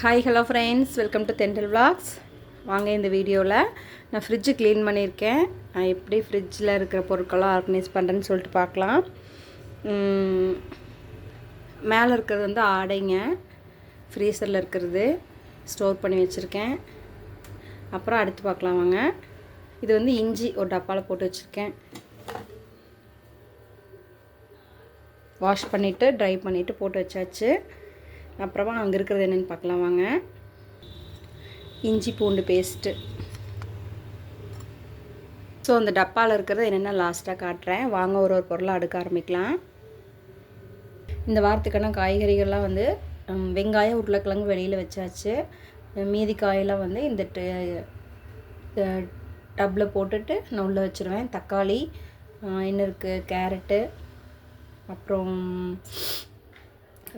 Hi hello friends welcome to Thendral vlogs. வாங்க இந்த வீடியோவில் நான் ஃப்ரிட்ஜு க்ளீன் பண்ணியிருக்கேன். நான் எப்படி ஃப்ரிட்ஜில் இருக்கிற பொருட்கள்லாம் ஆர்கனைஸ் பண்ணுறேன்னு சொல்லிட்டு பார்க்கலாம். மேலே இருக்கிறது வந்து ஆடைங்க. ஃப்ரீசரில் இருக்கிறது. ஸ்டோர் பண்ணி வச்சுருக்கேன். அப்புறம் அடுத்து பார்க்கலாம் வாங்க. இது வந்து இஞ்சி ஒரு டப்பாவில் போட்டு வச்சுருக்கேன். வாஷ் பண்ணிவிட்டு ட்ரை பண்ணிவிட்டு போட்டு வச்சாச்சு. அப்புறமா அங்கே இருக்கிறது என்னென்னு பார்க்கலாம் வாங்க. இஞ்சி பூண்டு பேஸ்ட்டு ஸோ அந்த டப்பாவில் இருக்கிறது என்னென்ன லாஸ்ட்டாக காட்டுறேன். வாங்க ஒரு ஒரு பொருளாக அடுக்க ஆரம்பிக்கலாம். இந்த வாரத்துக்கான காய்கறிகள்லாம் வந்து வெங்காயம் உருளைக்கிழங்கு வெளியில் வச்சாச்சு. மீதி காயெல்லாம் வந்து இந்த டப்பில் போட்டுட்டு நான் உள்ளே வச்சுருவேன். தக்காளி என்ன இருக்குது கேரட்டு அப்புறம்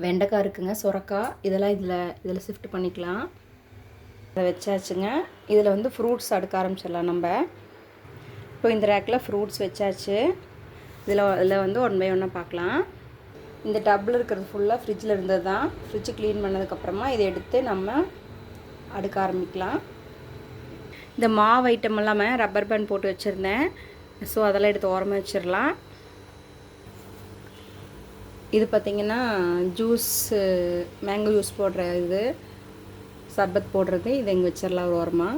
வெண்டைக்காய் இருக்குங்க சுரக்காய். இதெல்லாம் இதில் இதில் ஷிஃப்ட் பண்ணிக்கலாம். அதை வச்சாச்சுங்க. இதில் வந்து ஃப்ரூட்ஸ் அடுக்க ஆரம்பிச்சிடலாம் நம்ம. இப்போ இந்த ரேக்கில் ஃப்ரூட்ஸ் வச்சாச்சு. இதில் இதில் வந்து ஒன் பை ஒன்னாக பார்க்கலாம். இந்த டப்பில் இருக்கிறது ஃபுல்லாக ஃப்ரிட்ஜில் இருந்தது தான் ஃப்ரிட்ஜ் க்ளீன் பண்ணதுக்கப்புறமா இதை எடுத்து நம்ம அடுக்க ஆரம்பிக்கலாம். இந்த மாவு ஐட்டம் எல்லாமே ரப்பர் பேண்ட் போட்டு வச்சுருந்தேன். ஸோ அதெல்லாம் எடுத்து ஓரமாக வச்சிடலாம். இது பார்த்திங்கன்னா ஜூஸு மேங்கோ ஜூஸ் போடுற இது சர்பத் போடுறது இதை இங்கே வச்சிடலாம் ஒரு ஓரமாக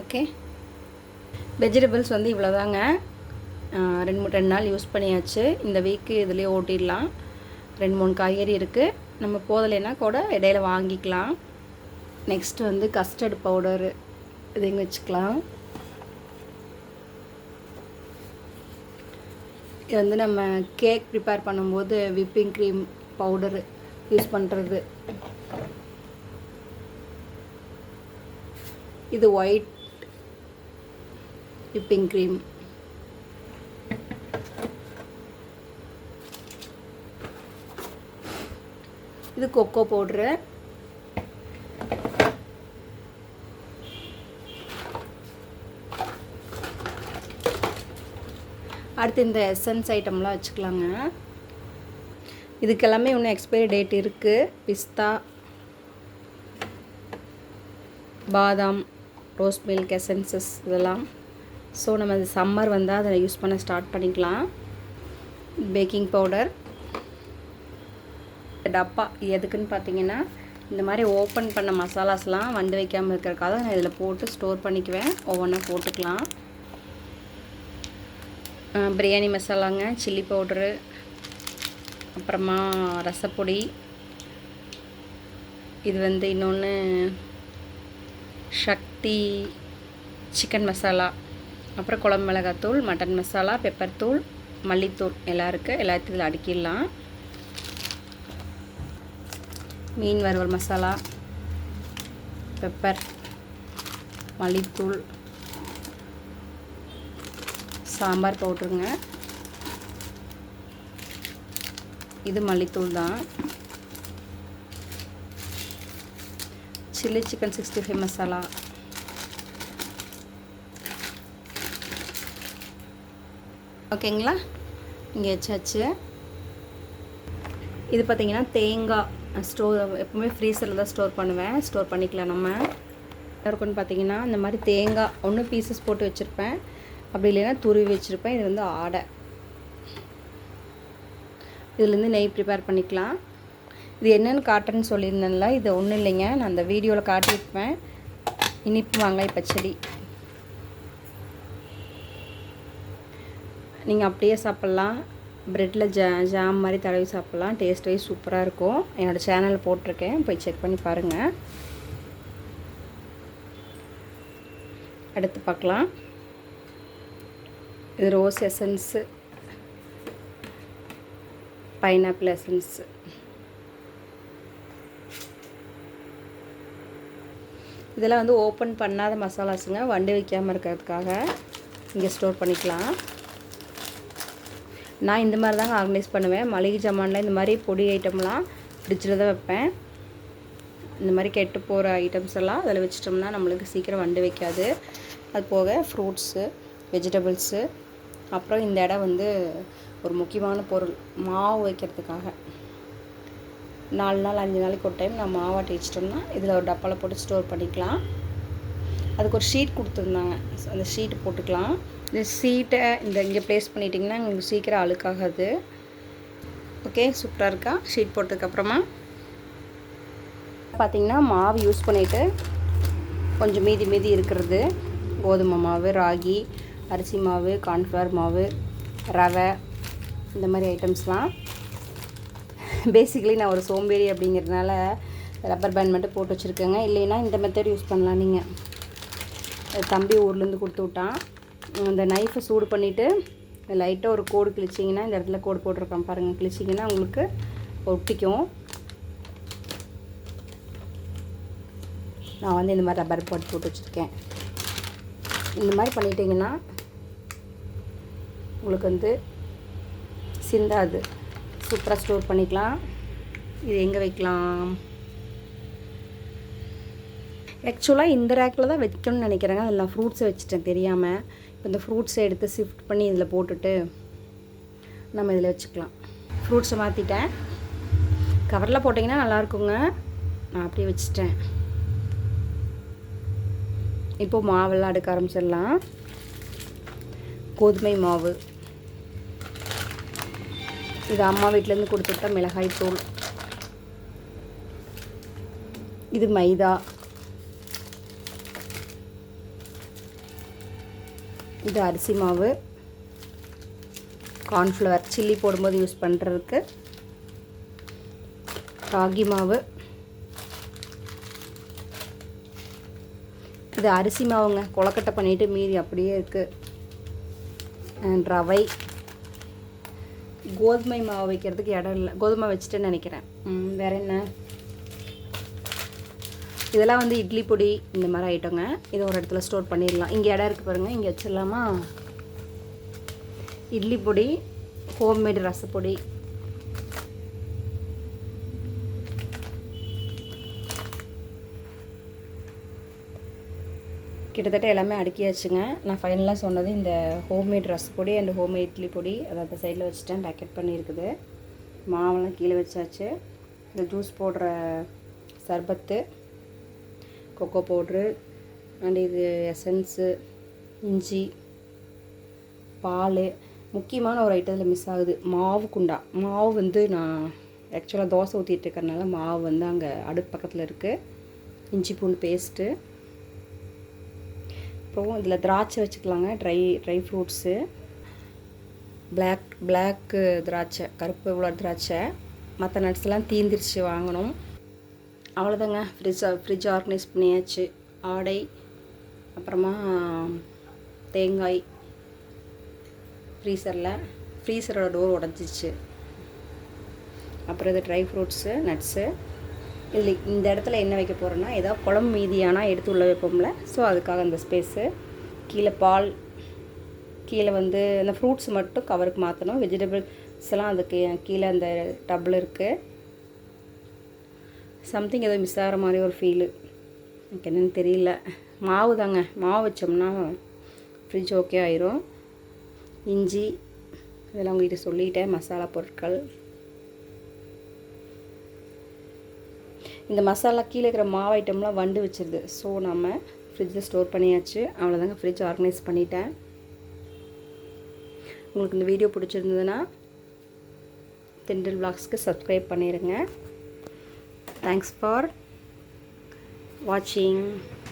ஓகே வெஜிடபிள்ஸ் வந்து இவ்வளோதாங்க ரெண்டு மூணு ரெண்டு நாள் யூஸ் பண்ணியாச்சு. இந்த வீக்கு இதுலேயே ஓட்டிடலாம். ரெண்டு மூணு காய்கறி இருக்குது நம்ம போதலைன்னா கூட இடையில வாங்கிக்கலாம். நெக்ஸ்ட் வந்து கஸ்டர்ட் பவுடரு இது இங்கே வச்சுக்கலாம். இது வந்து நம்ம கேக் ப்ரிப்பேர் பண்ணும்போது விப்பிங் க்ரீம் பவுடரு யூஸ் பண்ணுறது இது ஒயிட் விப்பிங் க்ரீம் இது கொக்கோ பவுட்ரு அடுத்து இந்த எசன்ஸ் ஐட்டம்லாம் வச்சுக்கலாங்க. இதுக்கெல்லாமே இன்னும் எக்ஸ்பைரி டேட் இருக்குது பிஸ்தா பாதாம் ரோஸ் மில்க் எசன்சஸ் இதெல்லாம். ஸோ நம்ம அது சம்மர் வந்தால் அதை யூஸ் பண்ண ஸ்டார்ட் பண்ணிக்கலாம். பேக்கிங் பவுடர் டப்பா எதுக்குன்னு பார்த்தீங்கன்னா இந்த மாதிரி ஓப்பன் பண்ண மசாலாஸ்லாம் வண்டு வைக்காமல் இருக்கிறக்காக நான் இதில் போட்டு ஸ்டோர் பண்ணிக்குவேன். ஒவ்வொன்றா போட்டுக்கலாம். பிரியாணி மசாலாங்க சில்லி பவுட்ரு அப்புறமா ரசப்பொடி. இது வந்து இன்னொன்று சக்தி சிக்கன் மசாலா அப்புறம் குழம்பு மிளகாத்தூள் மட்டன் மசாலா பெப்பர் தூள் மல்லித்தூள் எல்லாம் இருக்குது எல்லாத்தையும் இதில் அடுக்கிடலாம். மீன் வறுவல் மசாலா பெப்பர் மல்லித்தூள் சாம்பார் பவுட்ருங்க. இது மல்லித்தூள் தான். Chilli chicken sixty five masala. ஓகேங்களா? இங்கே வச்சாச்சு. இது பார்த்திங்கன்னா தேங்காய் ஸ்டோர் எப்பவுமே ஃப்ரீசரில் தான் ஸ்டோர் பண்ணுவேன். ஸ்டோர் பண்ணிக்கலாம் நம்ம. இருக்குன்னு பார்த்தீங்கன்னா இந்த மாதிரி தேங்காய் ஒன்று பீசஸ் போட்டு வச்சுருப்பேன். அப்படி இல்லைன்னா துருவி வச்சுருப்பேன். இது வந்து ஆடை. இதுலேருந்து நெய் ப்ரிப்பேர் பண்ணிக்கலாம். இது என்னென்னு காட்டுறேன்னு சொல்லியிருந்தேன்ல இது ஒன்றும் இல்லைங்க. நான் அந்த வீடியோவில் காட்டியிருப்பேன் இனிப்பு வெங்காய பச்சடி. நீங்கள் அப்படியே சாப்பிட்லாம். ப்ரெட்டில் ஜா ஜாம் மாதிரி தடவி சாப்பிட்லாம். டேஸ்ட் வைஸ் சூப்பராக இருக்கும். என்னோடய சேனலில் போட்டிருக்கேன். போய் செக் பண்ணி பாருங்கள் அடுத்து பார்க்கலாம். இது ரோஸ் எசன்ஸு. Pineapple essence. இதெல்லாம் வந்து ஓப்பன் பண்ணாத மசாலாஸுங்க. வண்டு வைக்காமல் இருக்கிறதுக்காக இங்கே ஸ்டோர் பண்ணிக்கலாம். நான் இந்த மாதிரி தாங்க ஆர்கனைஸ் பண்ணுவேன். மளிகை ஜாமானில் இந்த மாதிரி பொடி ஐட்டம்லாம் ஃப்ரிட்ஜில் தான் வைப்பேன். இந்த மாதிரி கெட்டு போகிற ஐட்டம்ஸ் எல்லாம் அதில் வச்சிட்டோம்னா நம்மளுக்கு சீக்கிரம் வண்டு வைக்காது. அது போக ஃப்ரூட்ஸு வெஜிடபிள்ஸு அப்புறம் இந்த இடம் வந்து ஒரு முக்கியமான பொருள் மாவு வைக்கிறதுக்காக. நாலு நாள் அஞ்சு நாளைக்கு ஒரு டைம் நான் மாவாட்டி வச்சிட்டோம்னா இதில் ஒரு டப்பாவில் போட்டு ஸ்டோர் பண்ணிக்கலாம். அதுக்கு ஒரு ஷீட் கொடுத்துருந்தாங்க. அந்த ஷீட்டு போட்டுக்கலாம். இந்த ஷீட்டை இந்த இங்கே ப்ளேஸ் பண்ணிட்டிங்கன்னா உங்களுக்கு சீக்கிரம் அழுக்காகாது. ஓகே சூப்பராக இருக்கா? ஷீட் போட்டதுக்கப்புறமா பார்த்திங்கன்னா மாவு யூஸ் பண்ணிவிட்டு கொஞ்சம் மீதி மீதி இருக்கிறது. கோதுமை மாவு ராகி அரிசி மாவு கார்ன்ஃப்ளவர் மாவு ரவை இந்த மாதிரி ஐட்டம்ஸ்லாம். பேசிக்கலி நான் ஒரு சோம்பேறி அப்படிங்கிறதுனால ரப்பர் பேண்ட் மட்டும் போட்டு வச்சுருக்கேங்க. இல்லைன்னா இந்த மெத்தட் யூஸ் பண்ணலாம் நீங்கள் தம்பி ஊர்லேருந்து கொடுத்து விட்டான். அந்த நைஃபை சூடு பண்ணிவிட்டு லைட்டாக ஒரு கோடு கிழிச்சிங்கன்னா இந்த இடத்துல கோடு போட்டிருக்கேன் பாருங்கள் கிழிச்சிங்கன்னா உங்களுக்கு ஒட்டிக்கும். நான் வந்து இந்த மாதிரி ரப்பர் போட்டு போட்டு வச்சுருக்கேன். இந்த மாதிரி பண்ணிட்டீங்கன்னா உங்களுக்கு வந்து சிந்தாது சூப்பராக ஸ்டோர் பண்ணிக்கலாம். இது எங்கே வைக்கலாம்? ஆக்சுவலாக இந்த ரேக்கில் தான் வைக்கணும்னு நினைக்கிறேங்க. அதில் நான் ஃப்ரூட்ஸை வச்சுட்டேன் தெரியாமல் இப்போ இந்த ஃப்ரூட்ஸை எடுத்து ஷிஃப்ட் பண்ணி இதில் போட்டுட்டு நம்ம இதில் வச்சுக்கலாம். ஃப்ரூட்ஸை மாற்றிட்டேன் கவரில் போட்டிங்கன்னா நல்லாயிருக்குங்க நான் அப்படியே வச்சுட்டேன். இப்போது மாவெல்லாம் அடுக்க ஆரம்பிச்சிடலாம். கோதுமை மாவு. இது அம்மா வீட்டிலேருந்து கொடுத்துட்ட மிளகாய் தூள். இது மைதா. இது அரிசி மாவு. கார்ன்ஃப்ளவர் சில்லி போடும்போது யூஸ் பண்ணுறதுக்கு ராகி மாவு. இது அரிசி மாவுங்க. கொலக்கட்டை பண்ணிவிட்டு மீதி அப்படியே இருக்குது ரவை. கோதுமை மாவு வைக்கிறதுக்கு இடம் இல்லை. கோதுமை வச்சுட்டேன்னு நினைக்கிறேன். ம், வேற என்ன? இதெல்லாம் வந்து இட்லி பொடி இந்த மாதிரி ஐட்டங்க இதை ஒரு இடத்துல ஸ்டோர் பண்ணிடலாம். இங்கே இடம் இருக்குது பாருங்கள் இங்கே வச்சிடலாமா? இட்லி பொடி ஹோம்மேடு ரசப்பொடி. கிட்டத்தட்ட எல்லாமே அடுக்கியாச்சுங்க. நான் ஃபைனலாக சொன்னது இந்த ஹோம்மேட் ரஸ் பொடி அண்ட் ஹோம்மேட் இட்லி பொடி அதை அந்த சைடில் வச்சுட்டேன். பேக்கெட் பண்ணியிருக்குது மாவெல்லாம் கீழே வச்சாச்சு. இந்த ஜூஸ் போடுற சர்பத்து கொக்கோ பவுட்ரு அண்ட் இது எசன்ஸு இஞ்சி பால். முக்கியமான ஒரு ஐட்டத்தில் மிஸ் ஆகுது. மாவு குண்டா. மாவு வந்து நான் ஆக்சுவலாக தோசை ஊற்றிட்டு இருக்கிறனால மாவு வந்து அங்கே அடுப்பு பக்கத்தில் இருக்குது இஞ்சி பூண்டு பேஸ்ட்டு அப்புறம் இதில் திராட்சை வச்சுக்கலாங்க dry dry fruits black black திராட்சை கருப்பு உள்ள திராட்சை. மற்ற நட்ஸ்லாம் தீந்திரிச்சு வாங்கணும். அவ்வளோதாங்க ஃப்ரிட்ஜ் ஃப்ரிட்ஜ் ஆர்கனைஸ் பண்ணியாச்சு. ஆடை அப்புறமா தேங்காய். ஃப்ரீசரில் ஃப்ரீசரோட டோர் உடஞ்சிச்சு. அப்புறம் இது ட்ரை ஃப்ரூட்ஸு நட்ஸு இல்லை இந்த இடத்துல என்ன வைக்க போகிறோன்னா ஏதாவது குழம்பு மீதியானா எடுத்து உள்ள வைப்போம்ல. ஸோ அதுக்காக அந்த ஸ்பேஸு கீழே பால் கீழே வந்து அந்த ஃப்ரூட்ஸ் மட்டும் கவருக்கு மாற்றணும் வெஜிடபிள்ஸ் எல்லாம் அதுக்கு கீழே அந்த டப்பில் இருக்குது சம்திங் ஏதோ மிஸ் ஆகிற மாதிரி ஒரு ஃபீலு எனக்கு என்னன்னு தெரியல. மாவு தாங்க. மாவு வச்சோம்னா ஃப்ரிட்ஜ் ஓகே ஆயிரும். இஞ்சி இதெல்லாம் உங்ககிட்ட சொல்லிட்டேன். மசாலா பொருட்கள். இந்த மசாலா கீழே இருக்கிற மாவு ஐட்டம்லாம் வண்டு வச்சிருது. ஸோ நம்ம ஃப்ரிட்ஜில் ஸ்டோர் பண்ணியாச்சு. அவ்வளோதாங்க ஃப்ரிட்ஜ் ஆர்கனைஸ் பண்ணிட்டேன். உங்களுக்கு இந்த வீடியோ பிடிச்சிருந்ததுன்னா தெண்டல் பிளாக்ஸ்க்கு சப்ஸ்கிரைப் பண்ணிடுங்க தேங்க்ஸ் ஃபார் வாட்சிங்